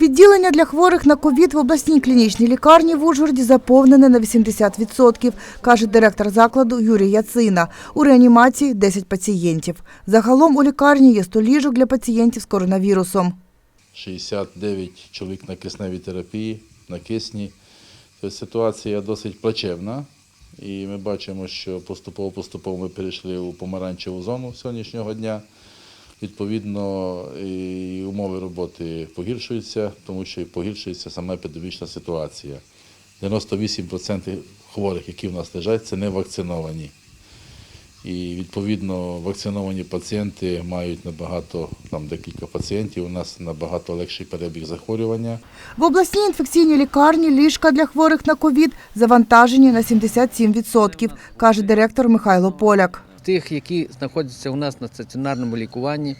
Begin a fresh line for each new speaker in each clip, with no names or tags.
Відділення для хворих на ковід в обласній клінічній лікарні в Ужгороді заповнене на 80%, каже директор закладу Юрій Яцина. У реанімації 10 пацієнтів. Загалом у лікарні є 100 ліжок для пацієнтів з коронавірусом.
69 чоловік на кисневій терапії, на кисні. Тобто ситуація досить плачевна. І ми бачимо, що поступово-поступово ми перейшли у помаранчеву зону сьогоднішнього дня. Відповідно, і умови роботи погіршуються, тому що і погіршується сама епідемічна ситуація. 98% хворих, які в нас лежать, це не вакциновані. І відповідно вакциновані пацієнти мають набагато, там декілька пацієнтів, у нас набагато легший перебіг захворювання.
В обласній інфекційній лікарні ліжка для хворих на ковід завантажені на 77%, каже директор Михайло Поляк.
Тих, які знаходяться у нас на стаціонарному лікуванні,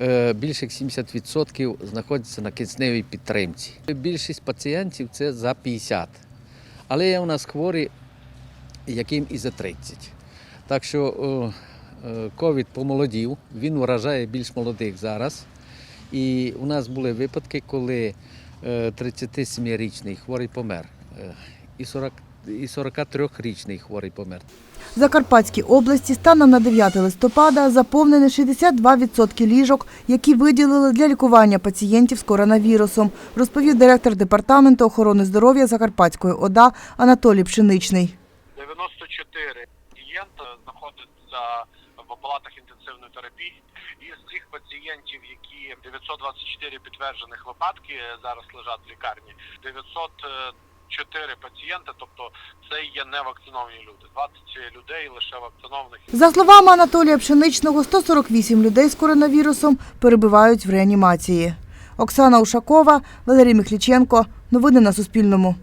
е, більше як 70% знаходяться на кисневій підтримці. Більшість пацієнтів це за 50. Але є у нас хворі, яким і за 30. Так що е, е, ковід помолодів, він вражає більш молодих зараз. І у нас були випадки, коли е, 37-річний хворий помер, е, і 40 і 43-річний хворий помер.
В Закарпатській області станом на 9 листопада заповнені 62% ліжок, які виділили для лікування пацієнтів з коронавірусом, розповів директор департаменту охорони здоров'я Закарпатської ОДА Анатолій Пшеничний.
94 пацієнта знаходяться в палатах інтенсивної терапії. Із цих пацієнтів, які 924 підтверджених випадки зараз лежать в лікарні, 904 пацієнти, тобто це є невакциновані люди. 20 людей лише вакцинованих.
За словами Анатолія Пшеничного, 148 людей з коронавірусом перебувають в реанімації. Оксана Ушакова, Валерій Михліченко. Новини на Суспільному.